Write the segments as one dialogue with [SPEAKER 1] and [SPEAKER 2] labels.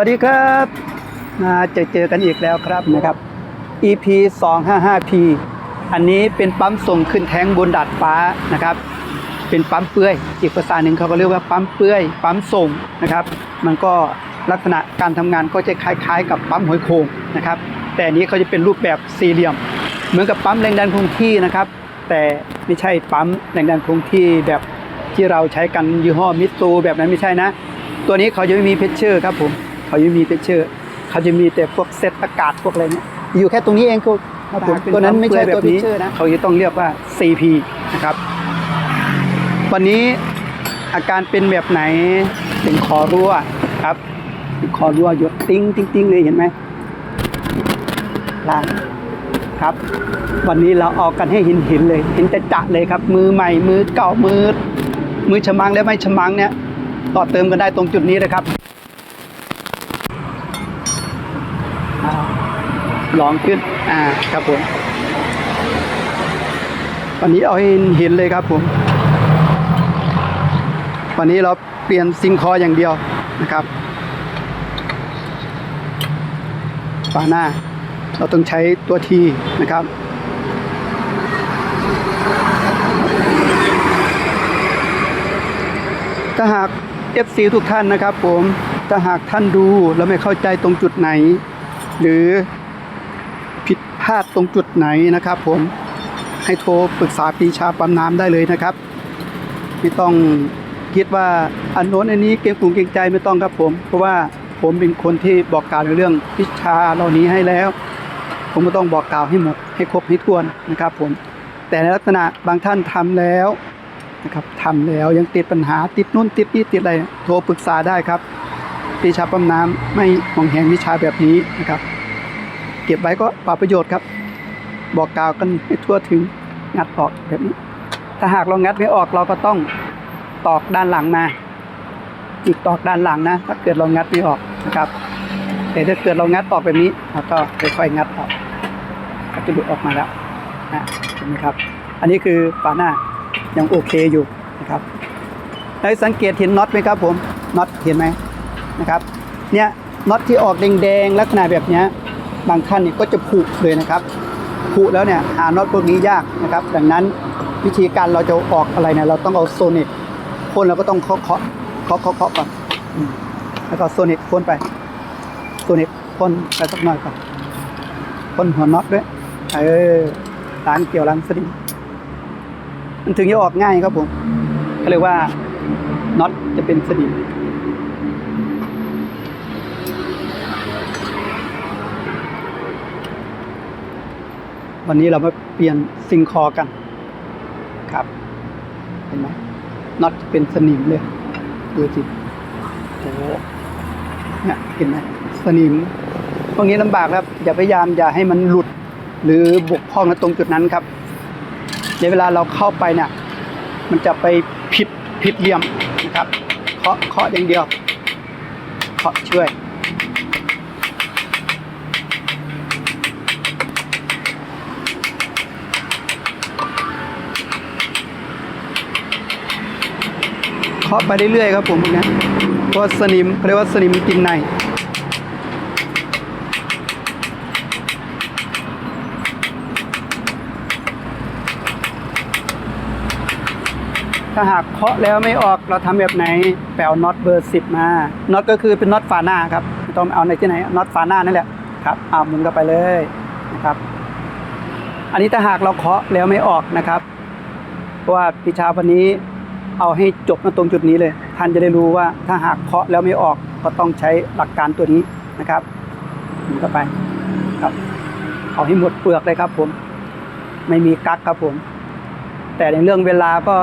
[SPEAKER 1] สวัสดีครับมาเจอเจอกันอีกแล้วครับนะครับ EP 255P อันนี้เป็นปั๊มส่งขึ้นแท้งบนดาดฟ้านะครับ เป็นปั๊มเปื่อย อีกภาษาหนึ่งเขาก็เรียกว่าปั๊มเปื่อย ปั๊มส่งนะครับ มันก็ลักษณะการทำงานก็จะคล้ายๆ กับปั๊มหอยโขงนะครับ แต่อันนี้เขาจะเป็นรูปแบบสี่เหลี่ยม เหมือนกับปั๊มแรงดันคงที่นะครับ แต่ไม่ใช่ปั๊มแรงดันคงที่แบบที่เราใช้กันยี่ห้อมิตซูแบบนั้นไม่ใช่นะ ตัวนี้เขาจะไม่มีเพชเชอร์ครับผม เขาจะไม่มีเพชเชอร์เขาจะมีแต่พวกเซตอากาศพวกอะไรเนี่ยอยู่แค่ตรงนี้เองครับครับผมตัวนั้นไม่ใช่ตัวเพชเชอร์นะเขาจะต้องเรียกว่า CP นะครับ วันนี้อาการเป็นแบบไหนเป็นคอรั่วครับเป็นคอรั่วหยดติ้งติ้งติ้งเลยเห็นไหมล้างครับ วันนี้เราเอากันให้เห็นเห็นเลย เห็นจะจะเลยครับ มือใหม่มือเก่ามือมือฉมังและไม่ฉมังเนี่ยต่อเติมกันได้ตรงจุดนี้เลยครับอ่า ลองขึ้น อ่า ครับผม วันนี้เอาให้เห็นเลยครับผม วันนี้เราเปลี่ยนซิงคออย่างเดียวนะครับฝาหน้า เราต้องใช้ตัวทีนะครับถ้าหาก FC ทุกท่านนะครับผม ถ้าหากท่านดูแล้วไม่เข้าใจตรงจุดไหน หรือ ลาดตรงจุดไหนนะครับ ผมให้โทรปรึกษาปีชาปั๊มน้ำได้เลยนะครับ ไม่ต้องคิดว่าอันโน้นอันนี้เก่งกลุ่มเก่งใจไม่ต้องครับผม เพราะว่าผมเป็นคนที่บอกกล่าวในเรื่องวิชาเหล่านี้ให้แล้ว ผมก็ต้องบอกกล่าวให้หมดให้ครบให้ถ้วนนะครับ ผม แต่ในลักษณะบางท่านทำแล้วนะครับทำแล้วยังติดปัญหาติดนู่นติดนี่ติดอะไรโทรปรึกษาได้ครับปีชาปั๊มน้ำไม่มองแหงวิชาแบบนี้นะครับ เก็บไว้ก็ปล่าประโยชน์ครับ บอกกล่าวกันให้ทั่วถึงงัดออกแบบนี้ ถ้าหากเรางัดไม่ออกเราก็ต้องตอกด้านหลังมาอีกตอกด้านหลังนะ ถ้าเกิดเรางัดไม่ออกนะครับ แต่ถ้าเกิดเรางัดออกแบบนี้เราก็ค่อยๆงัดออกก็จะหลุดออกมาแล้วนะเห็นไหมครับ อันนี้คือฝาหน้ายังโอเคอยู่นะครับได้สังเกตเห็นน็อตไหมครับผมน็อตเห็นไหมนะครับ เนี่ยน็อตที่ออกแดงๆลักษณะแบบเนี้ย บางท่านนี่ก็จะผุเลยนะครับผุแล้วเนี่ยหาน็อตพวกนี้ยากนะครับ ดังนั้นวิธีการเราจะออกอะไรเนี่ยเราต้องเอาโซนิกพ่นเราก็ต้องเคาะเคาะเคาะเคาะเคาะก่อนแล้วก็โซนิกพ่นไปตัวนี้พ่นไปสักหน่อยก่อนพ่นหัวน็อตด้วยเออล้างเกี่ยวล้างสนิมมันถึงจะออกง่ายครับผมก็เรียกว่าน็อตจะเป็นสนิม วันนี้เรามาเปลี่ยนซิงคอกัน ครับ เห็นไหมน็อตเป็นสนิมเลยดูจิโอ้โหเนี่ยเห็นไหมสนิมพวกนี้ลำบากครับ อย่าพยายามอย่าให้มันหลุด หรือบกพร่องนะตรงจุดนั้นครับ ในเวลาเราเข้าไปเนี่ย มันจะไปผิดผิดเหลี่ยมนะครับเคาะเคาะอย่างเดียวเคาะช่วย เคาะไปเรื่อยๆครับผมพวกนี้ยเพราะสนิมเขาเรียกว่าสนิมกินในถ้าหากเคาะแล้วไม่ออกเราทำแบบไหนแปลน็อตเบอร์สิบมาน็อตก็คือเป็นน็อตฝาหน้าครับไม่ต้องเอาในที่ไหนน็อตฝาหน้านั่นแหละครับเอาหมุนเข้าไปเลยนะครับ อันนี้ถ้าหากเราเคาะแล้วไม่ออกนะครับ เพราะว่าพิชาวันนี้ เอาให้จบมาตรงจุดนี้เลย ท่านจะได้รู้ว่าถ้าหากเคาะแล้วไม่ออกก็ต้องใช้หลักการตัวนี้นะครับหมุนเข้าไปครับ เอาให้หมดเปลือกเลยครับ ผม ไม่มีกั๊กครับผม แต่ในเรื่องเวลาก็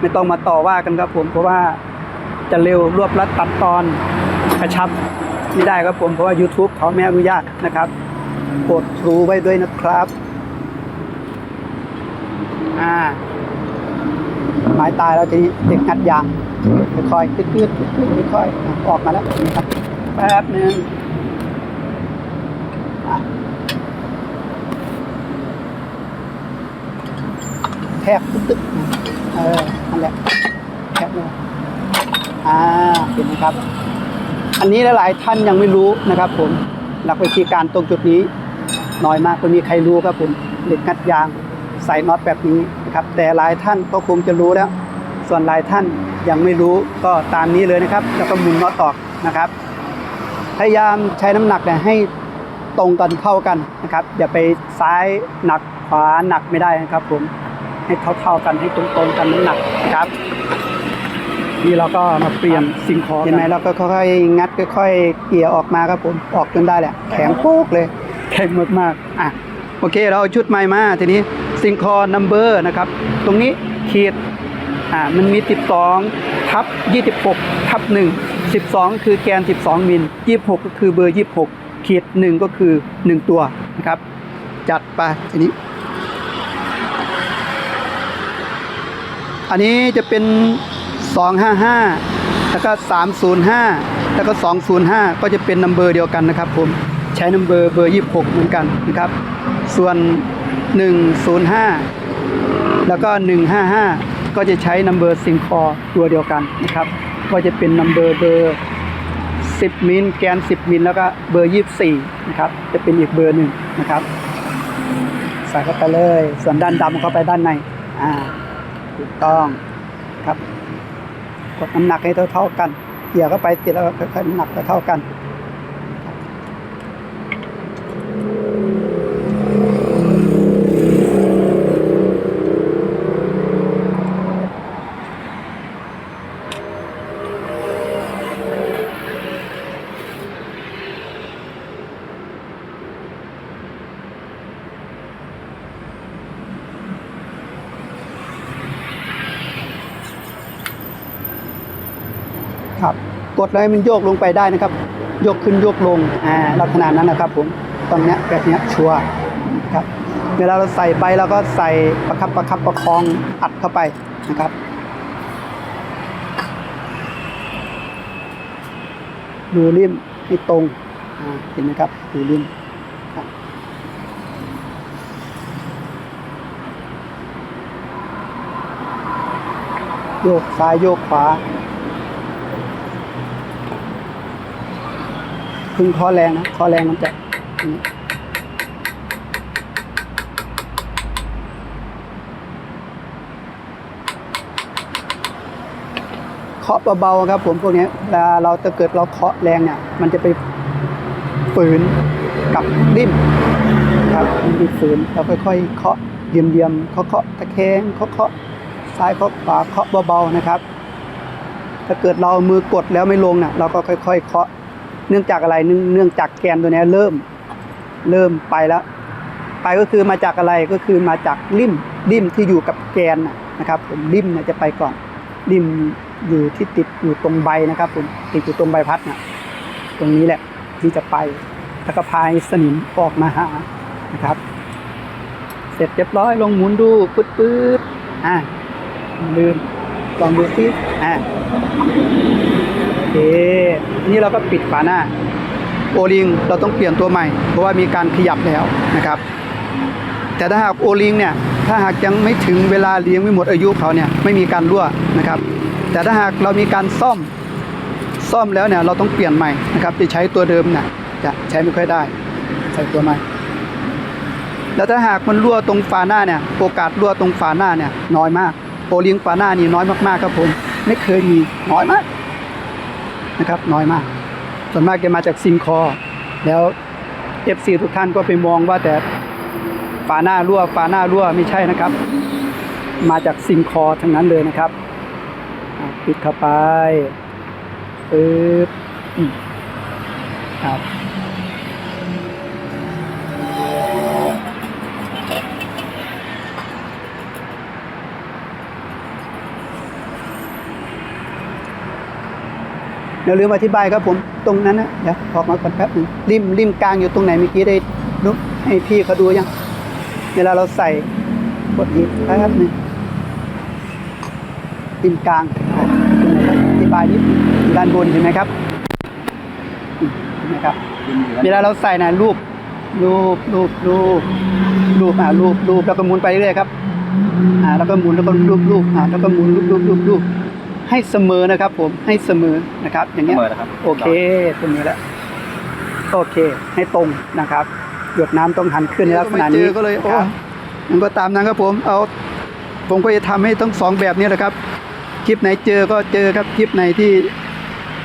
[SPEAKER 1] ไม่ต้องมาต่อว่ากันครับ ผมเพราะว่าจะเร็วรวบรัดตัดตอนกระชับไม่ได้ครับผมเพราะว่า YouTube เขาไม่อนุญาตนะครับโปรดรู้ไว้ด้วยนะครับ อ่า ไม้ตายแล้วทีนี้เด็กงัดยางค่อยๆตืดๆค่อยๆอออกมาแล้วนะครับแป๊บหนึ่งอะแทบตึ๊ดเออนั่นแหละแทบเลยอ่าเห็นไหมครับ อันนี้หลายๆท่านยังไม่รู้นะครับ ผมหลักวิธีการตรงจุดนี้ น้อยมากไม่มีใครรู้ครับผมเหล็กงัดยาง ใส่น็อตแบบนี้นะครับ แต่หลายท่านก็คงจะรู้แล้ว ส่วนหลายท่านยังไม่รู้ก็ตามนี้เลยนะครับแล้วก็หมุนน็อตออกนะครับ พยายามใช้น้ำหนักเนี่ยให้ตรงกันเท่ากันนะครับ อย่าไปซ้ายหนักขวาหนักไม่ได้นะครับผมให้เท่าๆกันให้ตรงๆกันน้ำหนักนะครับนี่เราก็มาเปลี่ยนสิ่งของเห็นไหมเราก็ค่อยๆงัดค่อยๆเกี่ยออกมาครับผมออกจนได้แหละแข็งโป๊กเลยแข็งมากๆอะโอเคเราเอาชุดใหม่มาทีนี้ ซิงคอนัมเบอร์นะครับ ตรงนี้ขีดอ่ามันมี 12ทับ26ทับ1 12 คือแกน 12 มิล 26 ก็คือเบอร์ 26 ขีด 1 ก็คือ 1 ตัวนะครับ จัดไปทีนี้ อันนี้จะเป็น 255 แล้วก็ 305 แล้วก็ 205 ก็จะเป็นนัมเบอร์เดียวกันนะครับผม ใช้นัมเบอร์เบอร์ 26 เหมือนกันนะครับ ส่วน 105 แล้วก็ 155 ก็จะใช้นัมเบอร์ซิงคอตัวเดียวกันนะครับ ก็จะเป็นนัมเบอร์เบอร์ 10 มิลแกน 10 มิลแล้วก็เบอร์ 24 นะครับ จะเป็นอีกเบอร์หนึ่งนะครับ ใส่เข้าไปเลย ส่วนด้านดำเข้าไปด้านใน อ่า ถูกต้องครับ กดน้ำหนักให้เท่าๆกันเกี่ยวเข้าไปติดแล้วก็ค่อยๆน้ำหนักเท่าๆกัน ดแล้วให้มันโยกลงไปได้นะครับ ยกขึ้นโยกลงอ่าลักษณะนั้นนะครับผมตรงเนี้ยแบบเนี้ยชัวร์ครับเวลาเราใส่ไปเราก็ใส่ประคับประคับประคองอัดเข้าไปนะครับดูริมให้ตรงเห็นไหมครับดูริมโยกซ้ายโยกขวา พึ่งคอแรงนะคอแรงมันจะเคาะเบาๆครับ ผมพวกนี้เวลาเราจะเกิดเราเคาะแรงเนี่ย มันจะไปฝืนกับดิ้นครับมันไปฝืนเราค่อยๆเคาะเยี่ยมๆเคาะเคาะตะแคงเคาะเคาะซ้ายเคาะขวาเคาะเบาๆนะครับ ถ้าเกิดเราเมือกดแล้วไม่ลงน่ะ เราก็ค่อยๆเคาะ เนื่องจากอะไรเนื่องจากแกนตัวนี้เริ่มเริ่มไปแล้ว ไปก็คือมาจากอะไรก็คือมาจากริมริมที่อยู่กับแกนนะครับผมริมจะไปก่อนริมอยู่ที่ติดอยู่ตรงใบนะครับผมติดอยู่ตรงใบพัดน่ะตรงนี้แหละที่จะไปแล้วก็พายสนิมออกมาหานะครับ เสร็จเรียบร้อยลงหมุนดูปื๊ดปื๊ดอ่าลืมลองดูซิอ่า เค นี้เราก็ปิดฝาหน้า โอลิงเราต้องเปลี่ยนตัวใหม่ เพราะว่ามีการขยับแล้วนะครับ แต่ถ้าหากโอลิงเนี่ยถ้าหากยังไม่ถึงเวลาเลี้ยงไม่หมดอายุเขาเนี่ยไม่มีการรั่วนะครับ แต่ถ้าหากเรามีการซ่อมซ่อมแล้วเนี่ยเราต้องเปลี่ยนใหม่นะครับจะใช้ตัวเดิมเนี่ยจะใช้ไม่ค่อยได้ใส่ตัวใหม่แล้วถ้าหากมันรั่วตรงฝาหน้าเนี่ยโอกาสรั่วตรงฝาหน้าเนี่ยน้อยมากโอลิงฝาหน้านี่น้อยมากๆครับผมไม่เคยมีน้อยมาก นะครับ น้อยมาก ส่วนมากจะมาจากซิมคอ แล้ว FC ทุกท่านก็ไปมองว่าแต่ฝาหน้ารั่วฝาหน้ารั่วไม่ใช่นะครับ มาจากซิมคอทั้งนั้นเลยนะครับปิดเข้าไปปึ๊บอืมครับ เดี๋ยวลืมอธิบายครับผมตรงนั้นนะเดี๋ยวออกมาก่อนแป๊บนึงริมริมกลางอยู่ตรงไหนเมื่อกี้ได้นุกให้พี่เขาดูยังเวลาเราใส่กดอีกแป๊บนึงริมกลางอธิบายนิดด้านบนเห็นไหมครับเห็นไหมครับ เวลาเราใส่นะรูปรูปรูปรูปรูปอ่ารูปรูปแล้วก็หมุนไปเรื่อยครับอ่าแล้วก็หมุนแล้วก็รูปรูปอ่าแล้วก็หมุนรูปรูปรูปรูป ให้เสมอนะครับ ผมให้เสมอนะครับ อย่าง
[SPEAKER 2] เส
[SPEAKER 1] เงี้ย
[SPEAKER 2] มอนะครับ
[SPEAKER 1] โอเคเสมอแล้วโอเค ให้ตรงนะครับ หยดน้ำต้องหันขึ้นในลักษณะนี้ก็เลยโอ้มันก็ตามนั้นครับผมเอาผมก็จะทำให้ทั้งสองแบบนี้แหละครับ คลิปไหนเจอก็เจอครับ คลิปไหนที่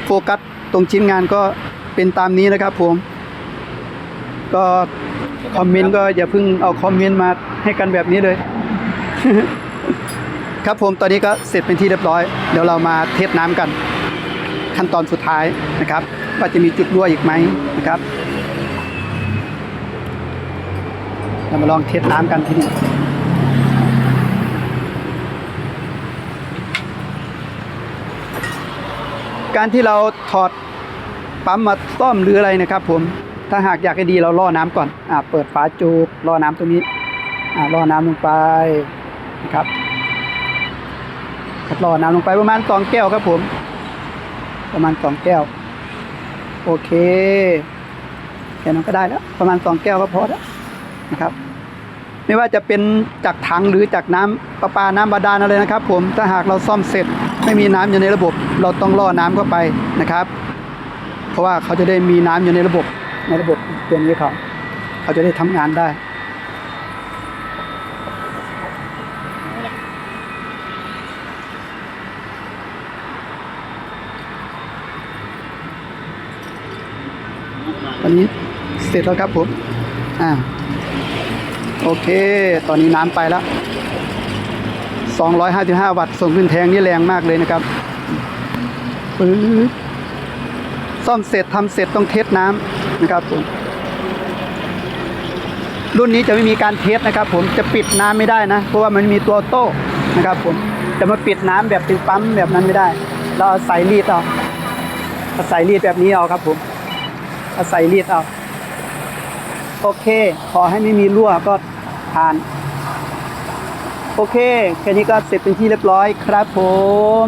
[SPEAKER 1] โฟกัสตรงชิ้นงานก็เป็นตามนี้นะครับ ผม ก็คอมเมนต์ก็อย่าเพิ่งเอาคอมเมนต์มาให้กันแบบนี้เลย ครับผมตอนนี้ก็เสร็จเป็นที่เรียบร้อย เดี๋ยวเรามาเทสน้ำกัน ขั้นตอนสุดท้ายนะครับ ว่าจะมีจุดรั่วอีกไหมนะครับเรามาลองเทสน้ำกันทีนี้การที่เราถอดปั๊มมาซ่อมหรืออะไรนะครับ ผมถ้าหากอยากให้ดีเราล่อน้ำก่อนอ่าเปิดฝาจูบล่อน้ำตรงนี้อ่าล่อน้ำลงไปนะครับ หล่อน้ำลงไปประมาณสองแก้วครับผม ประมาณสองแก้ว โอเคแค่นั้นก็ได้แล้ว ประมาณสองแก้วก็พอแล้วนะครับ ไม่ว่าจะเป็นจากถังหรือจากน้ำประปาน้ำบาดาลอะไรนะครับ ผมถ้าหากเราซ่อมเสร็จไม่มีน้ำอยู่ในระบบ เราต้องล่อน้ำเข้าไปนะครับ เพราะว่าเขาจะได้มีน้ำอยู่ในระบบในระบบตัวนี้เขาเขาจะได้ทำงานได้ ตอนนี้เสร็จแล้วครับผม อ่า โอเค ตอนนี้น้ำไปแล้ว 255 วัตต์ส่งขึ้นแทงนี่แรงมากเลยนะครับปึ๊บซ่อมเสร็จทำเสร็จต้องเทสน้ำนะครับผม รุ่นนี้จะไม่มีการเทสนะครับ ผมจะปิดน้ำไม่ได้นะ เพราะว่ามันมีตัวโต้นะครับผม จะมาปิดน้ำแบบเป็นปั๊มแบบนั้นไม่ได้ เราเอาใส่รีดเอาเอาใส่รีดแบบนี้เอาครับผม อาศัยรีดเอา โอเค ขอให้ไม่มีรั่วก็ผ่าน โอเค แค่นี้ก็เสร็จเป็นที่เรียบร้อยครับผม